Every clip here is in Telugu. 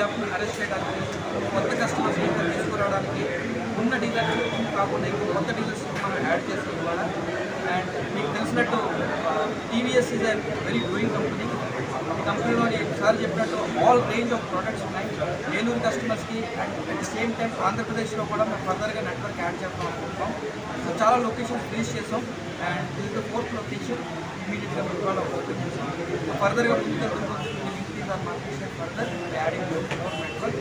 గ్యాప్ని అరెస్ట్ చేయడానికి కొత్త కస్టమర్స్ తీసుకురావడానికి ఉన్న డీలర్స్ కాకుండా ఇంకో కొత్త డీలర్స్ మనం యాడ్ చేస్తాం ద్వారా అండ్ మీకు తెలిసినట్టు TVS is a very growing company ఈ కంపెనీలో సార్ చెప్పినట్టు ఆల్ రేంజ్ ఆఫ్ ప్రోడక్ట్స్ ఉన్నాయి. ఏలూరు కస్టమర్స్కి and at the same time ఆంధ్రప్రదేశ్లో కూడా మేము ఫర్దర్గా నెట్వర్క్ యాడ్ చేద్దాం అనుకుంటున్నాం. సో చాలా లొకేషన్స్ రీచ్ చేసాం అండ్ ఇది ఫోర్త్ లొకేషన్ ఇమీడియట్గా మేము ఇవాళ ఓపెన్ చేసాం ఫర్దర్గా ముందుకు increase our market further adding more network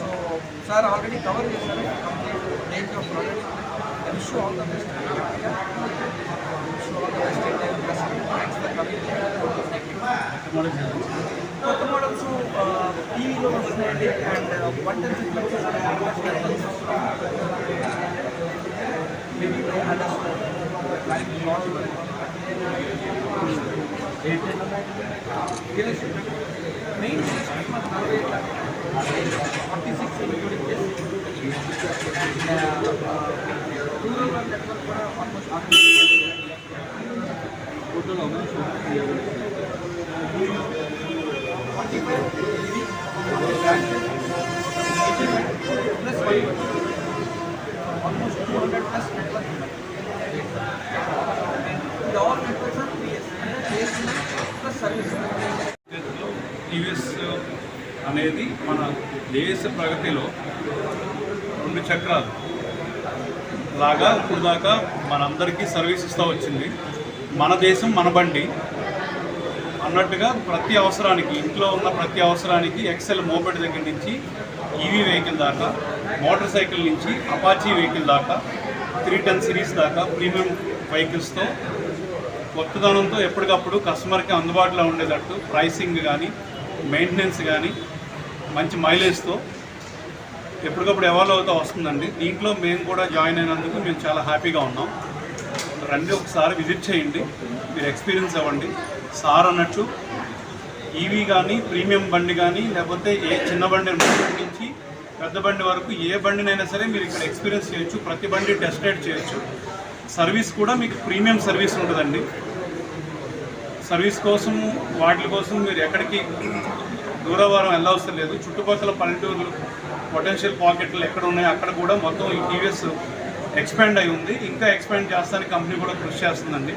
so sir already cover చేశారు complete range of products I wish all the best wish all the best thanks for coming కొత్త మోడల్స్ టీవీలో వస్తున్నాయండి and one ten maybe Obrigado. TVS అనేది మన దేశ ప్రగతిలో రెండు చక్రాలు. లాగా ఇప్పుడు దాకా మనందరికీ సర్వీస్ ఇస్తూ వచ్చింది. మన దేశం మన బండి. అన్నట్టుగా ప్రతి అవసరానికి ఇంట్లో ఉన్న ప్రతి అవసరానికి ఎక్సెల్ మోపెడ్ దగ్గర నుంచి ఈవీ వెహికల్ దాకా మోటార్ సైకిల్ నుంచి అపాచీ వెహికల్ దాకా త్రీ టెన్ సిరీస్ దాకా ప్రీమియం వెహికల్స్తో కొత్తదనంతో ఎప్పటికప్పుడు కస్టమర్కి అందుబాటులో ఉండేటట్టు ప్రైసింగ్ కానీ మెయింటెనెన్స్ కానీ మంచి మైలేజ్తో ఎప్పటికప్పుడు ఎవాల్వ్ అవుతూ వస్తుందండి. దీంట్లో మేము కూడా జాయిన్ అయినందుకు మేము చాలా హ్యాపీగా ఉన్నాం. రండి ఒకసారి విజిట్ చేయండి. మీరు ఎక్స్పీరియన్స్ అవ్వండి. సార్ అన్నట్టు ఈవీ కానీ ప్రీమియం బండి కానీ లేకపోతే ఏ చిన్న బండి నుంచి పెద్ద బండి వరకు ఏ బండినైనా సరే మీరు ఇక్కడ ఎక్స్పీరియన్స్ చేయొచ్చు. ప్రతి బండి టెస్ట్ రైడ్ చేయొచ్చు. సర్వీస్ కూడా మీకు ప్రీమియం సర్వీస్ ఉంటుందండి. సర్వీస్ కోసం వాటి కోసం మీరు ఎక్కడికి దూరవారం వెళ్ళవసరం లేదు. చుట్టుపక్కల పల్లెటూరు పొటెన్షియల్ పాకెట్లు ఎక్కడ ఉన్నాయో అక్కడ కూడా మొత్తం ఈ టీవీఎస్ ఎక్స్పాండ్ అయి ఉంది. ఇంకా ఎక్స్పాండ్ చేస్తానికి కంపెనీ కూడా కృషి చేస్తుందండి.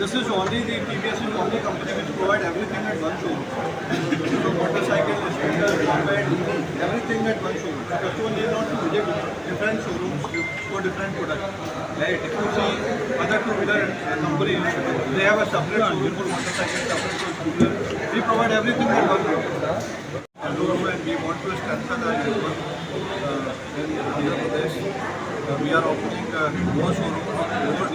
This is only the TVS only company which provide everything at one shop motorcycle everything at one shop So need not to visit different showrooms for different products. Right? If you see other two-wheeler companies, they have a separate showroom for motorcycle, separate for scooter. We provide everything at one showroom. And we want to strengthen our network uh, in Andhra Pradesh. Uh, we are opening uh, more showrooms, more